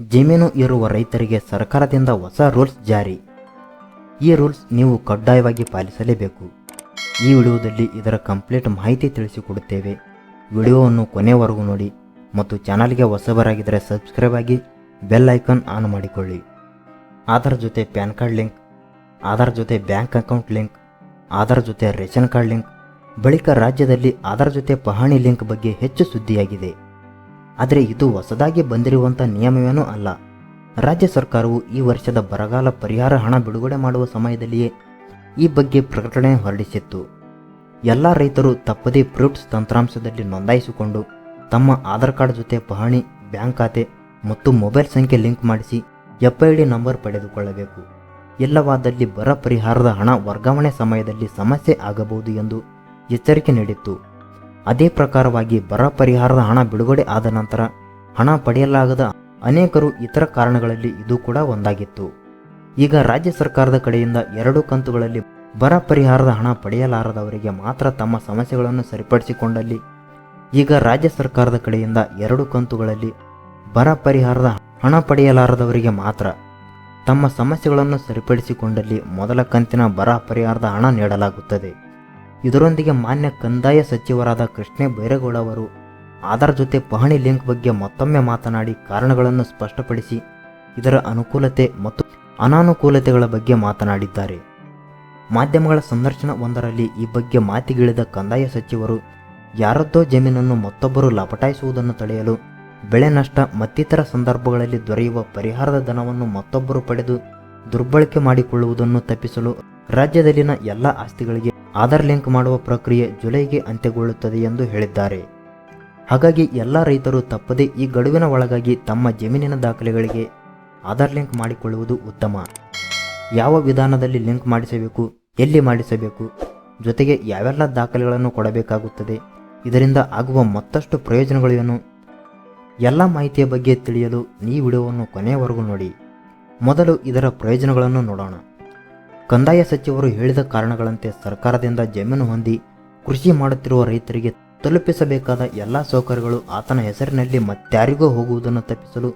ಜಮೀನು ಇರುವ ರೈತರಿಗೆ ಸರ್ಕಾರದಿಂದ ಹೊಸ ರೂಲ್ಸ್ ಜಾರಿ. ಈ ರೂಲ್ಸ್ ನೀವು ಕಡ್ಡಾಯವಾಗಿ ಪಾಲಿಸಲೇಬೇಕು. ಈ ವಿಡಿಯೋದಲ್ಲಿ ಇದರ ಕಂಪ್ಲೀಟ್ ಮಾಹಿತಿ ತಿಳಿಸಿಕೊಡುತ್ತೇವೆ. ವಿಡಿಯೋವನ್ನು ಕೊನೆವರೆಗೂ ನೋಡಿ ಮತ್ತು ಚಾನಲ್ಗೆ ಹೊಸಬರಾಗಿದ್ದರೆ ಸಬ್ಸ್ಕ್ರೈಬ್ ಆಗಿ ಬೆಲ್ ಐಕಾನ್ ಆನ್ ಮಾಡಿಕೊಳ್ಳಿ. ಆಧಾರ್ ಜೊತೆ ಪ್ಯಾನ್ ಕಾರ್ಡ್ ಲಿಂಕ್, ಆಧಾರ್ ಜೊತೆ ಬ್ಯಾಂಕ್ ಅಕೌಂಟ್ ಲಿಂಕ್, ಆಧಾರ್ ಜೊತೆ ರೇಷನ್ ಕಾರ್ಡ್ ಲಿಂಕ್, ಬಳಿಕ ರಾಜ್ಯದಲ್ಲಿ ಆಧಾರ್ ಜೊತೆ ಪಹಣಿ ಲಿಂಕ್ ಬಗ್ಗೆ ಹೆಚ್ಚು ಸುದ್ದಿಯಾಗಿದೆ. ಆದರೆ ಇದು ಹೊಸದಾಗಿ ಬಂದಿರುವಂಥ ನಿಯಮವೇನೂ ಅಲ್ಲ. ರಾಜ್ಯ ಸರ್ಕಾರವು ಈ ವರ್ಷದ ಬರಗಾಲ ಪರಿಹಾರ ಹಣ ಬಿಡುಗಡೆ ಮಾಡುವ ಸಮಯದಲ್ಲಿಯೇ ಈ ಬಗ್ಗೆ ಪ್ರಕಟಣೆ ಹೊರಡಿಸಿತ್ತು. ಎಲ್ಲ ರೈತರು ತಪ್ಪದೇ ಫ್ರೂಟ್ಸ್ ತಂತ್ರಾಂಶದಲ್ಲಿ ನೋಂದಾಯಿಸಿಕೊಂಡು ತಮ್ಮ ಆಧಾರ್ ಕಾರ್ಡ್ ಜೊತೆ ಪಹಣಿ, ಬ್ಯಾಂಕ್ ಖಾತೆ ಮತ್ತು ಮೊಬೈಲ್ ಸಂಖ್ಯೆ ಲಿಂಕ್ ಮಾಡಿಸಿ ಎಫ್ ಐ ಡಿ ನಂಬರ್ ಪಡೆದುಕೊಳ್ಳಬೇಕು. ಇಲ್ಲವಾದಲ್ಲಿ ಬರ ಪರಿಹಾರದ ಹಣ ವರ್ಗಾವಣೆ ಸಮಯದಲ್ಲಿ ಸಮಸ್ಯೆ ಆಗಬಹುದು ಎಂದು ಎಚ್ಚರಿಕೆ ನೀಡಿತ್ತು. ಅದೇ ಪ್ರಕಾರವಾಗಿ ಬರ ಪರಿಹಾರದ ಹಣ ಬಿಡುಗಡೆ ಆದ ನಂತರ ಹಣ ಪಡೆಯಲಾಗದ ಅನೇಕರು ಇತರ ಕಾರಣಗಳಲ್ಲಿ ಇದು ಕೂಡ ಒಂದಾಗಿತ್ತು. ಈಗ ರಾಜ್ಯ ಸರ್ಕಾರದ ಕಡೆಯಿಂದ ಎರಡು ಕಂತುಗಳಲ್ಲಿ ಬರ ಪರಿಹಾರದ ಹಣ ಪಡೆಯಲಾರದವರಿಗೆ ಮಾತ್ರ ತಮ್ಮ ಸಮಸ್ಯೆಗಳನ್ನು ಸರಿಪಡಿಸಿಕೊಂಡಲ್ಲಿ, ಈಗ ರಾಜ್ಯ ಸರ್ಕಾರದ ಕಡೆಯಿಂದ ಎರಡು ಕಂತುಗಳಲ್ಲಿ ಬರ ಪರಿಹಾರದ ಹಣ ಪಡೆಯಲಾರದವರಿಗೆ ಮಾತ್ರ ತಮ್ಮ ಸಮಸ್ಯೆಗಳನ್ನು ಸರಿಪಡಿಸಿಕೊಂಡಲ್ಲಿ ಮೊದಲ ಕಂತಿನ ಬರ ಪರಿಹಾರದ ಹಣ ನೀಡಲಾಗುತ್ತದೆ. ಇದರೊಂದಿಗೆ ಮಾನ್ಯ ಕಂದಾಯ ಸಚಿವರಾದ ಕೃಷ್ಣ ಬೈರೇಗೌಡ ಅವರು ಆಧಾರ್ ಜೊತೆ ಪಹಣಿ ಲಿಂಕ್ ಬಗ್ಗೆ ಮತ್ತೊಮ್ಮೆ ಮಾತನಾಡಿ ಕಾರಣಗಳನ್ನು ಸ್ಪಷ್ಟಪಡಿಸಿ ಇದರ ಅನುಕೂಲತೆ ಮತ್ತು ಅನಾನುಕೂಲತೆಗಳ ಬಗ್ಗೆ ಮಾತನಾಡಿದ್ದಾರೆ. ಮಾಧ್ಯಮಗಳ ಸಂದರ್ಶನವೊಂದರಲ್ಲಿ ಈ ಬಗ್ಗೆ ಮಾತಿಗಿಳಿದ ಕಂದಾಯ ಸಚಿವರು, ಯಾರದ್ದೋ ಜಮೀನನ್ನು ಮತ್ತೊಬ್ಬರು ಲಪಟಾಯಿಸುವುದನ್ನು ತಡೆಯಲು ಬೆಳೆ ನಷ್ಟ ಮತ್ತಿತರ ಸಂದರ್ಭಗಳಲ್ಲಿ ದೊರೆಯುವ ಪರಿಹಾರದ ಧನವನ್ನು ಮತ್ತೊಬ್ಬರು ಪಡೆದು ದುರ್ಬಳಕೆ ಮಾಡಿಕೊಳ್ಳುವುದನ್ನು ತಪ್ಪಿಸಲು ರಾಜ್ಯದಲ್ಲಿನ ಎಲ್ಲ ಆಸ್ತಿಗಳಿಗೆ ಆಧಾರ್ ಲಿಂಕ್ ಮಾಡುವ ಪ್ರಕ್ರಿಯೆ ಜುಲೈಗೆ ಅಂತ್ಯಗೊಳ್ಳುತ್ತದೆ ಎಂದು ಹೇಳಿದ್ದಾರೆ. ಹಾಗಾಗಿ ಎಲ್ಲ ರೈತರು ತಪ್ಪದೇ ಈ ಗಡುವಿನ ಒಳಗಾಗಿ ತಮ್ಮ ಜಮೀನಿನ ದಾಖಲೆಗಳಿಗೆ ಆಧಾರ್ ಲಿಂಕ್ ಮಾಡಿಕೊಳ್ಳುವುದು ಉತ್ತಮ. ಯಾವ ವಿಧಾನದಲ್ಲಿ ಲಿಂಕ್ ಮಾಡಿಸಬೇಕು, ಎಲ್ಲಿ ಮಾಡಿಸಬೇಕು, ಜೊತೆಗೆ ಯಾವೆಲ್ಲ ದಾಖಲೆಗಳನ್ನು ಕೊಡಬೇಕಾಗುತ್ತದೆ, ಇದರಿಂದ ಆಗುವ ಮತ್ತಷ್ಟು ಪ್ರಯೋಜನಗಳೇನು ಎಲ್ಲ ಮಾಹಿತಿಯ ಬಗ್ಗೆ ತಿಳಿಯಲು ಈ ವಿಡಿಯೋವನ್ನು ಕೊನೆಯವರೆಗೂ ನೋಡಿ. ಮೊದಲು ಇದರ ಪ್ರಯೋಜನಗಳನ್ನು ನೋಡೋಣ. ಕಂದಾಯ ಸಚಿವರು ಹೇಳಿದ ಕಾರಣಗಳಂತೆ ಸರ್ಕಾರದಿಂದ ಜಮೀನು ಹೊಂದಿ ಕೃಷಿ ಮಾಡುತ್ತಿರುವ ರೈತರಿಗೆ ತಲುಪಿಸಬೇಕಾದ ಎಲ್ಲ ಸೌಕರ್ಯಗಳು ಆತನ ಹೆಸರಿನಲ್ಲಿ ಮತ್ತಾರಿಗೂ ಹೋಗುವುದನ್ನು ತಪ್ಪಿಸಲು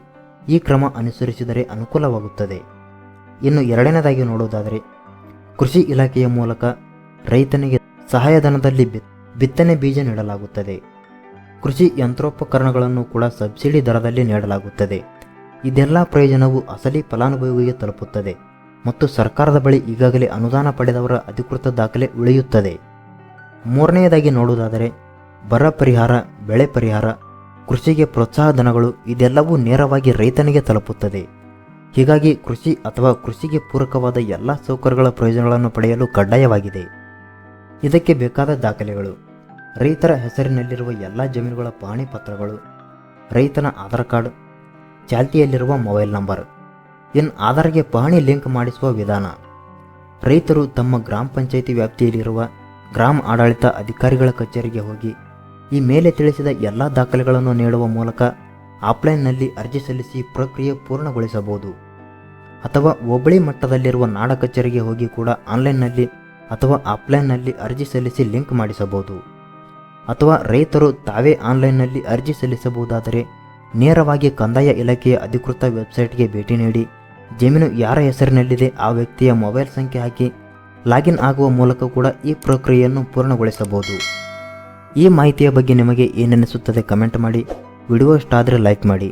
ಈ ಕ್ರಮ ಅನುಸರಿಸಿದರೆ ಅನುಕೂಲವಾಗುತ್ತದೆ. ಇನ್ನು ಎರಡನೇದಾಗಿ ನೋಡುವುದಾದರೆ, ಕೃಷಿ ಇಲಾಖೆಯ ಮೂಲಕ ರೈತನಿಗೆ ಸಹಾಯಧನದಲ್ಲಿ ಬಿತ್ತನೆ ಬೀಜ ನೀಡಲಾಗುತ್ತದೆ. ಕೃಷಿ ಯಂತ್ರೋಪಕರಣಗಳನ್ನು ಕೂಡ ಸಬ್ಸಿಡಿ ದರದಲ್ಲಿ ನೀಡಲಾಗುತ್ತದೆ. ಇದೆಲ್ಲ ಪ್ರಯೋಜನವು ಅಸಲಿ ಫಲಾನುಭವಿಗೆ ತಲುಪುತ್ತದೆ. ಮತ್ತು ಸರ್ಕಾರದ ಬಳಿ ಈಗಾಗಲೇ ಅನುದಾನ ಪಡೆದವರ ಅಧಿಕೃತ ದಾಖಲೆ ಉಳಿಯುತ್ತದೆ. ಮೂರನೆಯದಾಗಿ ನೋಡುವುದಾದರೆ, ಬರ ಪರಿಹಾರ, ಬೆಳೆ ಪರಿಹಾರ, ಕೃಷಿಗೆ ಪ್ರೋತ್ಸಾಹ ಧನಗಳು ಇದೆಲ್ಲವೂ ನೇರವಾಗಿ ರೈತನಿಗೆ ತಲುಪುತ್ತದೆ. ಹೀಗಾಗಿ ಕೃಷಿ ಅಥವಾ ಕೃಷಿಗೆ ಪೂರಕವಾದ ಎಲ್ಲ ಸೌಕರ್ಯಗಳ ಪ್ರಯೋಜನಗಳನ್ನು ಪಡೆಯಲು ಕಡ್ಡಾಯವಾಗಿದೆ. ಇದಕ್ಕೆ ಬೇಕಾದ ದಾಖಲೆಗಳು. ರೈತರ ಹೆಸರಿನಲ್ಲಿರುವ ಎಲ್ಲ ಜಮೀನುಗಳ ಪಹಣಿ ಪತ್ರಗಳು ರೈತನ ಆಧಾರ್ ಕಾರ್ಡ್, ಚಾಲ್ತಿಯಲ್ಲಿರುವ ಮೊಬೈಲ್ ನಂಬರ್. ಇನ್ ಆಧಾರ್ಗೆ ಪಹಣಿ ಲಿಂಕ್ ಮಾಡಿಸುವ ವಿಧಾನ. ರೈತರು ತಮ್ಮ ಗ್ರಾಮ ಪಂಚಾಯಿತಿ ವ್ಯಾಪ್ತಿಯಲ್ಲಿರುವ ಗ್ರಾಮ ಆಡಳಿತ ಅಧಿಕಾರಿಗಳ ಕಚೇರಿಗೆ ಹೋಗಿ ಈ ಮೇಲೆ ತಿಳಿಸಿದ ಎಲ್ಲ ದಾಖಲೆಗಳನ್ನು ನೀಡುವ ಮೂಲಕ ಆಫ್ಲೈನ್ನಲ್ಲಿ ಅರ್ಜಿ ಸಲ್ಲಿಸಿ ಪ್ರಕ್ರಿಯೆ ಪೂರ್ಣಗೊಳಿಸಬಹುದು. ಅಥವಾ ಹೋಬಳಿ ಮಟ್ಟದಲ್ಲಿರುವ ನಾಡ ಕಚೇರಿಗೆ ಹೋಗಿ ಕೂಡ ಆನ್ಲೈನ್ನಲ್ಲಿ ಅಥವಾ ಆಫ್ಲೈನ್ನಲ್ಲಿ ಅರ್ಜಿ ಸಲ್ಲಿಸಿ ಲಿಂಕ್ ಮಾಡಿಸಬಹುದು. ಅಥವಾ ರೈತರು ತಾವೇ ಆನ್ಲೈನ್ನಲ್ಲಿ ಅರ್ಜಿ ಸಲ್ಲಿಸಬಹುದಾದರೆ ನೇರವಾಗಿ ಕಂದಾಯ ಇಲಾಖೆಯ ಅಧಿಕೃತ ವೆಬ್ಸೈಟ್ಗೆ ಭೇಟಿ ನೀಡಿ ಜಮೀನು ಯಾರ ಹೆಸರಿನಲ್ಲಿದೆ, ಆ ವ್ಯಕ್ತಿಯ ಮೊಬೈಲ್ ಸಂಖ್ಯೆ ಹಾಕಿ ಲಾಗಿನ್ ಆಗುವ ಮೂಲಕ ಕೂಡ ಈ ಪ್ರಕ್ರಿಯೆಯನ್ನು ಪೂರ್ಣಗೊಳಿಸಬಹುದು. ಈ ಮಾಹಿತಿಯ ಬಗ್ಗೆ ನಿಮಗೆ ಏನೆನಿಸುತ್ತದೆ ಕಮೆಂಟ್ ಮಾಡಿ, ವಿಡಿಯೋ ಇಷ್ಟ ಆದರೆ ಲೈಕ್ ಮಾಡಿ.